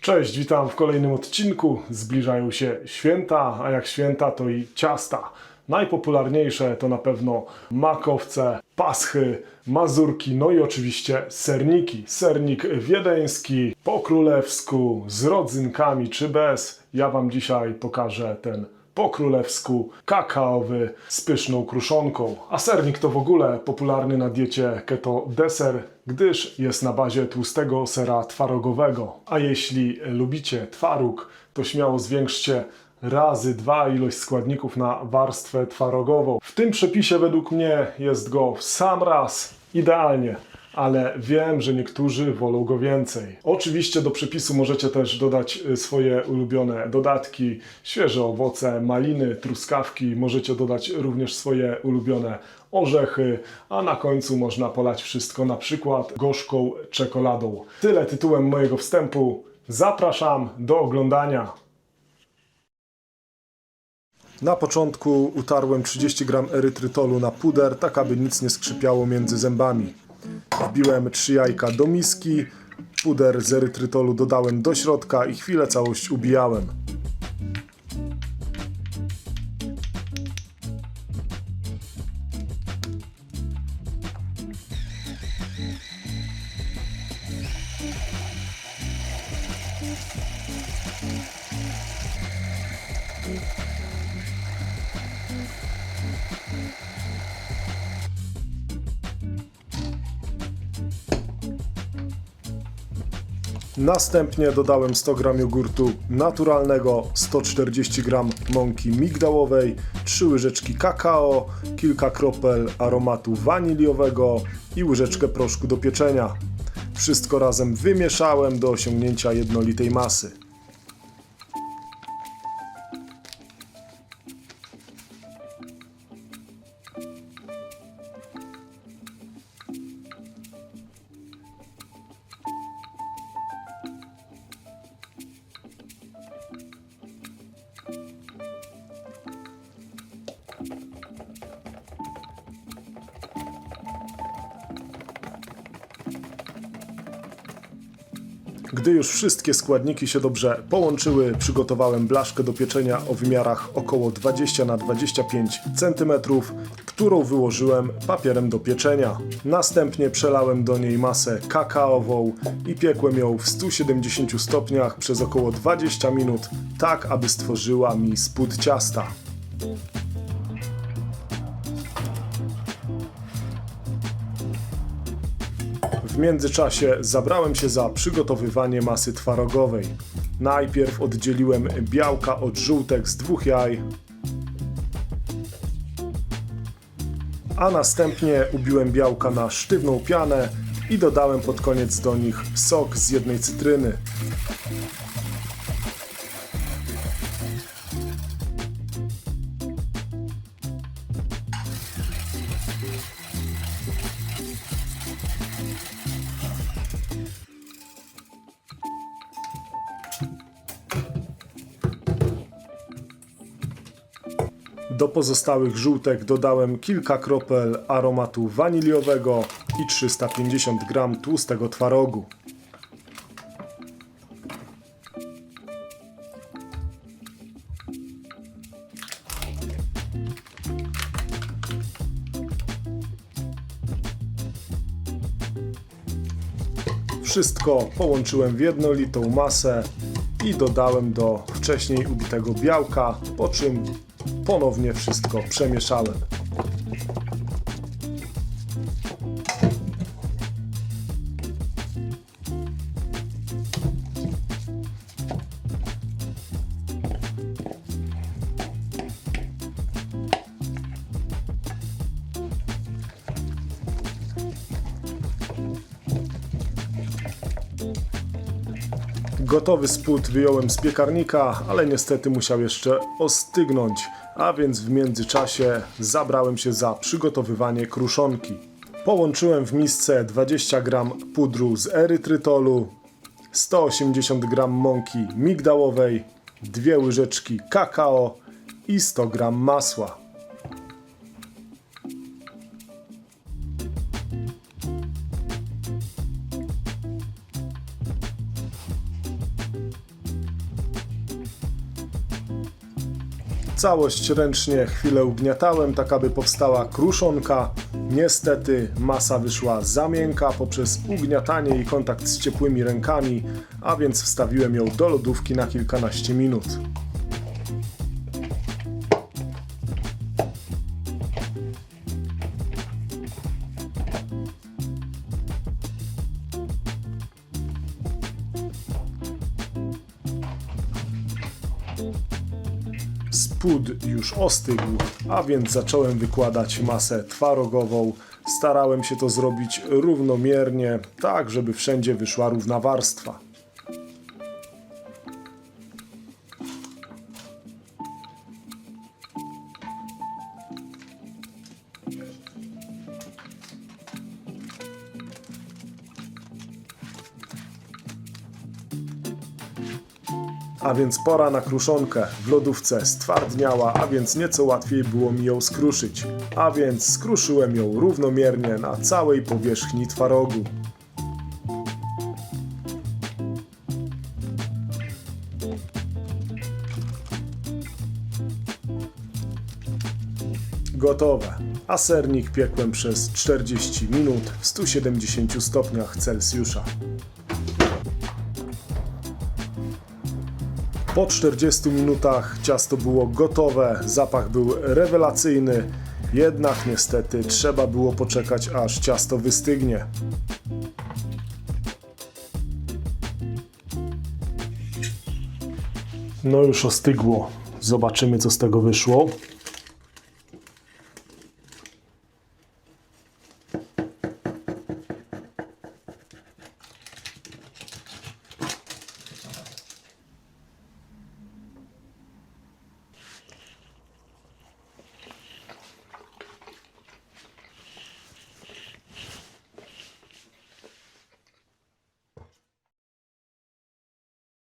Cześć, witam w kolejnym odcinku. Zbliżają się święta, a jak święta to i ciasta. Najpopularniejsze to na pewno makowce, paschy, mazurki, no i oczywiście serniki. Sernik wiedeński, po królewsku, z rodzynkami czy bez. Ja Wam dzisiaj pokażę ten po królewsku, kakaowy, z pyszną kruszonką. A sernik to w ogóle popularny na diecie keto deser, gdyż jest na bazie tłustego sera twarogowego. A jeśli lubicie twaróg, to śmiało zwiększcie razy dwa ilość składników na warstwę twarogową. W tym przepisie według mnie jest go w sam raz idealnie ale wiem, że niektórzy wolą go więcej. Oczywiście do przepisu możecie też dodać y, swoje ulubione dodatki, świeże owoce, maliny, truskawki, możecie dodać również swoje ulubione orzechy, a na końcu można polać wszystko na przykład gorzką czekoladą. Tyle tytułem mojego wstępu. Zapraszam do oglądania. Na początku utarłem 30 g erytrytolu na puder, tak aby nic nie skrzypiało między zębami. Wbiłem 3 jajka do miski, puder z erytrytolu dodałem do środka i chwilę całość ubijałem. Następnie dodałem 100 g jogurtu naturalnego, 140 g mąki migdałowej, 3 łyżeczki kakao, kilka kropel aromatu waniliowego i łyżeczkę proszku do pieczenia. Wszystko razem wymieszałem do osiągnięcia jednolitej masy. Gdy już wszystkie składniki się dobrze połączyły, przygotowałem blaszkę do pieczenia o wymiarach około 20 na 25 cm, którą wyłożyłem papierem do pieczenia. Następnie przelałem do niej masę kakaową i piekłem ją w 170 stopniach przez około 20 minut, tak aby stworzyła mi spód ciasta. Międzyczasie zabrałem się za przygotowywanie masy twarogowej. Najpierw oddzieliłem białka od żółtek z dwóch jaj, a następnie ubiłem białka na sztywną pianę i dodałem pod koniec do nich sok z jednej cytryny. Do pozostałych żółtek dodałem kilka kropel aromatu waniliowego i 350 g tłustego twarogu. Wszystko połączyłem w jednolitą masę i dodałem do wcześniej ubitego białka, po czym ponownie wszystko przemieszałem. Gotowy spód wyjąłem z piekarnika, ale niestety musiał jeszcze ostygnąć, a więc w międzyczasie zabrałem się za przygotowywanie kruszonki. Połączyłem w misce 20 g pudru z erytrytolu, 180 g mąki migdałowej, 2 łyżeczki kakao i 100 g masła. Całość ręcznie chwilę ugniatałem, tak aby powstała kruszonka. Niestety masa wyszła za miękka poprzez ugniatanie i kontakt z ciepłymi rękami, a więc wstawiłem ją do lodówki na kilkanaście minut. Spód już ostygł, a więc zacząłem wykładać masę twarogową. Starałem się to zrobić równomiernie, tak żeby wszędzie wyszła równa warstwa. A więc pora na kruszonkę. W lodówce stwardniała, a więc nieco łatwiej było mi ją skruszyć. A więc skruszyłem ją równomiernie na całej powierzchni twarogu. Gotowe. A sernik piekłem przez 40 minut w 170 stopniach Celsjusza. Po 40 minutach ciasto było gotowe, zapach był rewelacyjny, jednak niestety trzeba było poczekać aż ciasto wystygnie. No już ostygło. Zobaczymy co z tego wyszło.